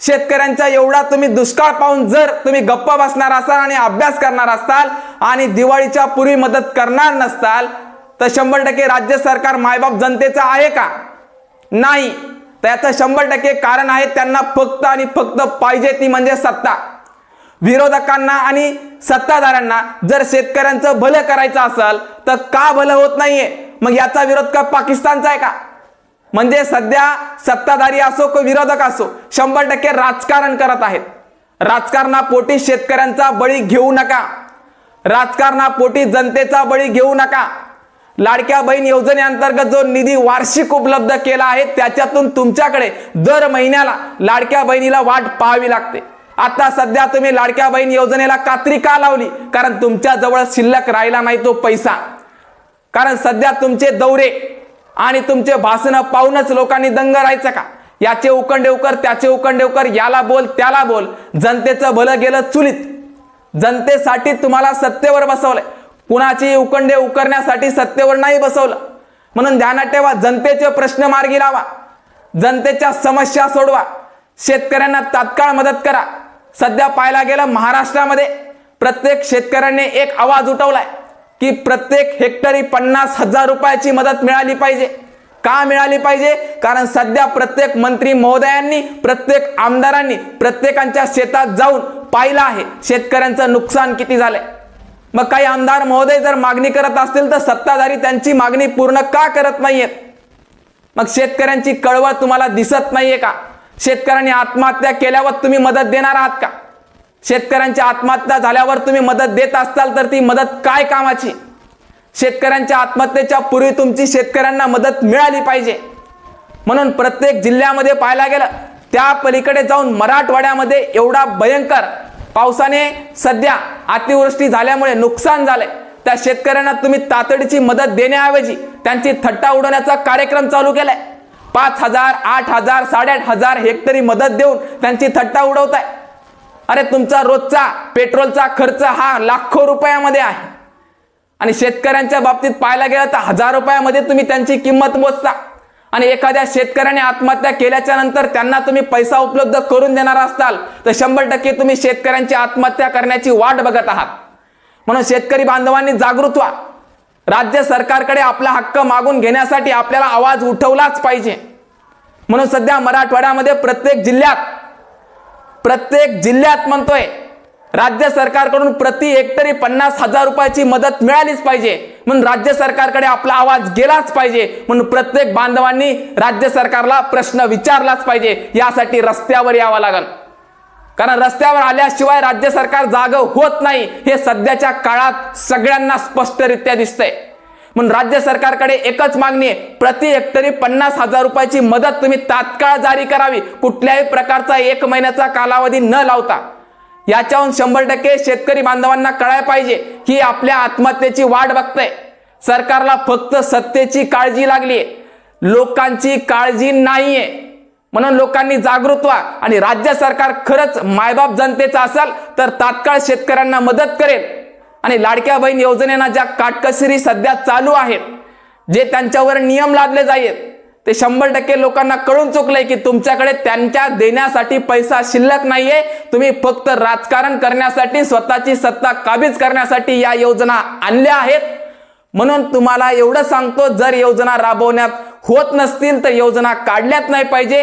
शेतकऱ्यांचा एवढा तुम्ही दुष्काळ पाहून जर तुम्ही गप्प बसणार असाल आणि अभ्यास करणार असाल आणि दिवाळीच्या पूर्वी मदत करणार नसताल तर शंभर टक्के राज्य सरकार मायबाप जनतेचं आहे का? नाही. त्याचं शंभर टक्के कारण आहे त्यांना फक्त आणि फक्त पाहिजे ती म्हणजे सत्ता. विरोधकांना आणि सत्ताधाऱ्यांना जर शेतकऱ्यांचं भलं करायचं असेल तर का भलं होत नाहीये? मग याचा विरोध का पाकिस्तानचा आहे का? म्हणजे सध्या सत्ताधारी असो की विरोधक असो शंभर टक्के राजकारण करत आहेत. राजकारणापोटी शेतकऱ्यांचा बळी घेऊ नका. राजकारणापोटी जनतेचा बळी घेऊ नका. लाडक्या बहीण योजनेअंतर्गत जो निधी वार्षिक उपलब्ध केला आहे त्याच्यातून तुमच्याकडे दर महिन्याला लाडक्या बहिणीला वाट पाहावी लागते. आता सध्या तुम्ही लाडक्या बहीण योजनेला कात्री का लावली? कारण तुमच्याजवळ शिल्लक राहिला नाही तो पैसा. कारण सध्या तुमचे दौरे आणि तुमचे भाषण पाहूनच लोकांनी दंग राहायचं का? याचे उकंडेवकर त्याचे उकंडेवकर याला बोल त्याला बोल. जनतेचं भलं गेलं चुलीत. जनतेसाठी तुम्हाला सत्तेवर बसवलंय. कुणाची उकंडे उकरण्यासाठी सत्तेवर नाही बसवलं. म्हणून ध्यानात ठेवा जनतेचे प्रश्न मार्गी लावा. जनतेच्या समस्या सोडवा. शेतकऱ्यांना तात्काळ मदत करा. सध्या पाहायला गेलं महाराष्ट्रामध्ये प्रत्येक शेतकऱ्याने एक आवाज उठवलाय. की प्रत्येक हेक्टरी पन्नास हजार रुपयाची मदत मिळाली पाहिजे. का मिळाली पाहिजे? कारण सध्या प्रत्येक मंत्री महोदयांनी प्रत्येक आमदारांनी प्रत्येकांच्या शेतात जाऊन पाहिलं आहे शेतकऱ्यांचं नुकसान किती झालंय. मग काही आमदार महोदय जर मागणी करत असतील तर सत्ताधारी त्यांची मागणी पूर्ण का करत नाहीयेत? मग शेतकऱ्यांची कळवळ तुम्हाला दिसत नाहीये का? शेतकऱ्यांनी आत्महत्या केल्यावर तुम्ही मदत देणार आहात का? शेतकऱ्यांच्या आत्महत्या झाल्यावर तुम्ही मदत देत असाल तर ती मदत काय कामाची? शेतकऱ्यांच्या आत्महत्येच्या पूर्वी तुमची शेतकऱ्यांना मदत मिळाली पाहिजे. म्हणून प्रत्येक जिल्ह्यामध्ये पाहायला गेलं त्या पलीकडे जाऊन मराठवाड्यामध्ये एवढा भयंकर पावसाने सध्या अतिवृष्टी झाल्यामुळे नुकसान झालंय. त्या शेतकऱ्यांना तुम्ही तातडीची मदत देण्याऐवजी त्यांची थट्टा उडवण्याचा कार्यक्रम चालू केलाय. पाच हजार आठ हजार साडेआठ हजार हेक्टरी मदत देऊन त्यांची थट्टा उडवताय. अरे तुमचा रोजचा पेट्रोलचा खर्च हा लाखो रुपयामध्ये आहे. आणि शेतकऱ्यांच्या बाबतीत पाहायला गेलं तर हजार रुपयामध्ये तुम्ही त्यांची किंमत मोजता. आणि एखाद्या शेतकऱ्याने आत्महत्या केल्याच्यानंतर त्यांना तुम्ही पैसा उपलब्ध करून देणार असताल तर शंभर टक्के तुम्ही शेतकऱ्यांची आत्महत्या करण्याची वाट बघत आहात. म्हणून शेतकरी बांधवांनी जागृत व्हा. राज्य सरकारकडे आपला हक्क मागून घेण्यासाठी आपल्याला आवाज उठवलाच पाहिजे. म्हणून सध्या मराठवाड्यामध्ये प्रत्येक जिल्ह्यात प्रत्येक जिल्ह्यात म्हणतोय राज्य सरकारकडून प्रति हेक्टरी पन्नास हजार रुपयाची मदत मिळालीच पाहिजे. म्हणून राज्य सरकारकडे आपला आवाज गेलाच पाहिजे. म्हणून प्रत्येक बांधवांनी राज्य सरकारला प्रश्न विचारलाच पाहिजे. यासाठी रस्त्यावर यावं लागल कारण रस्त्यावर आल्याशिवाय राज्य सरकार जाग होत नाही. हे सध्याच्या काळात सगळ्यांना स्पष्टरित्या दिसतंय. म्हणून राज्य सरकारकडे एकच मागणी आहे. प्रति हेक्टरी पन्नास हजार रुपयाची मदत तुम्ही तात्काळ जारी करावी. कुठल्याही प्रकारचा एक महिन्याचा कालावधी न लावता. याच्याहून शंभर टक्के शेतकरी बांधवांना कळायला पाहिजे की आपल्या आत्महत्येची वाट बघतंय. सरकारला फक्त सत्तेची काळजी लागलीये. लोकांची काळजी नाहीये. म्हणून लोकांनी जागृत व्हा आणि राज्य सरकार खरंच मायबाप जनतेचं असेल तर तात्काळ शेतकऱ्यांना मदत करेल. आणि लाडक्या बहीण योजनेना ज्या काटकसरी सध्या चालू आहेत जे त्यांच्यावर नियम लादले जाईल ते शंभर टक्के लोकांना कळून चुकलंय की तुमच्याकडे त्यांच्या देण्यासाठी पैसा शिल्लक नाहीये. तुम्ही फक्त राजकारण करण्यासाठी स्वतःची सत्ता काबीज करण्यासाठी या योजना आणल्या आहेत. म्हणून तुम्हाला एवढं सांगतो जर योजना राबवण्यात होत नसतील तर योजना काढल्यात नाही पाहिजे.